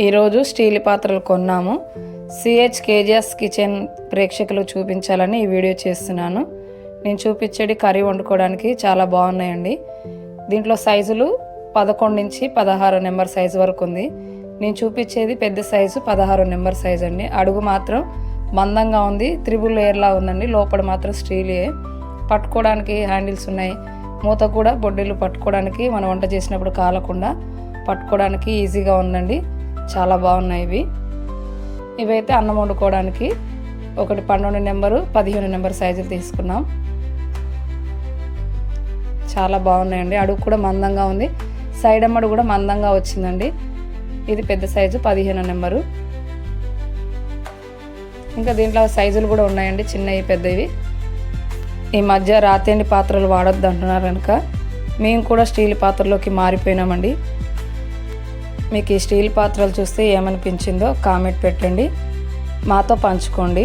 ఈరోజు స్టీల్ పాత్రలు కొన్నాము. సిహెచ్ కేజీఎస్ కిచెన్ ప్రేక్షకులు చూపించాలని ఈ వీడియో చేస్తున్నాను. నేను చూపించేది కర్రీ వండుకోవడానికి చాలా బాగున్నాయండి. దీంట్లో సైజులు పదకొండు నుంచి పదహారు నెంబర్ సైజు వరకు ఉంది. నేను చూపించేది పెద్ద సైజు పదహారు నెంబర్ సైజు అండి. అడుగు మాత్రం మందంగా ఉంది. త్రిబుల్ లేయర్లా ఉందండి. లోపల మాత్రం స్టీలే. పట్టుకోవడానికి హ్యాండిల్స్ ఉన్నాయి. మూత కూడా బొడ్డీలు పట్టుకోవడానికి మనం వంట చేసినప్పుడు కాలకుండా పట్టుకోవడానికి ఈజీగా ఉందండి. చాలా బాగున్నాయి ఇవి. ఇవైతే అన్నం వండుకోవడానికి ఒకటి పన్నెండు నెంబరు పదిహేను నెంబర్ సైజులు తీసుకున్నాం. చాలా బాగున్నాయండి. అడుగు కూడా మందంగా ఉంది. సైడ్ అమ్మడు కూడా మందంగా వచ్చిందండి. ఇది పెద్ద సైజు పదిహేను నెంబరు. ఇంకా దీంట్లో సైజులు కూడా ఉన్నాయండి. చిన్నవి పెద్దవి. ఈ మధ్య రాతేండి పాత్రలు వాడొద్దు అంటున్నారు కనుక. మేము కూడా స్టీల్ పాత్రలోకి మారిపోయినామండి. మీకు ఈ స్టీల్ పాత్రలు చూస్తే ఏమనిపించిందో కామెంట్ పెట్టండి. మాతో పంచుకోండి.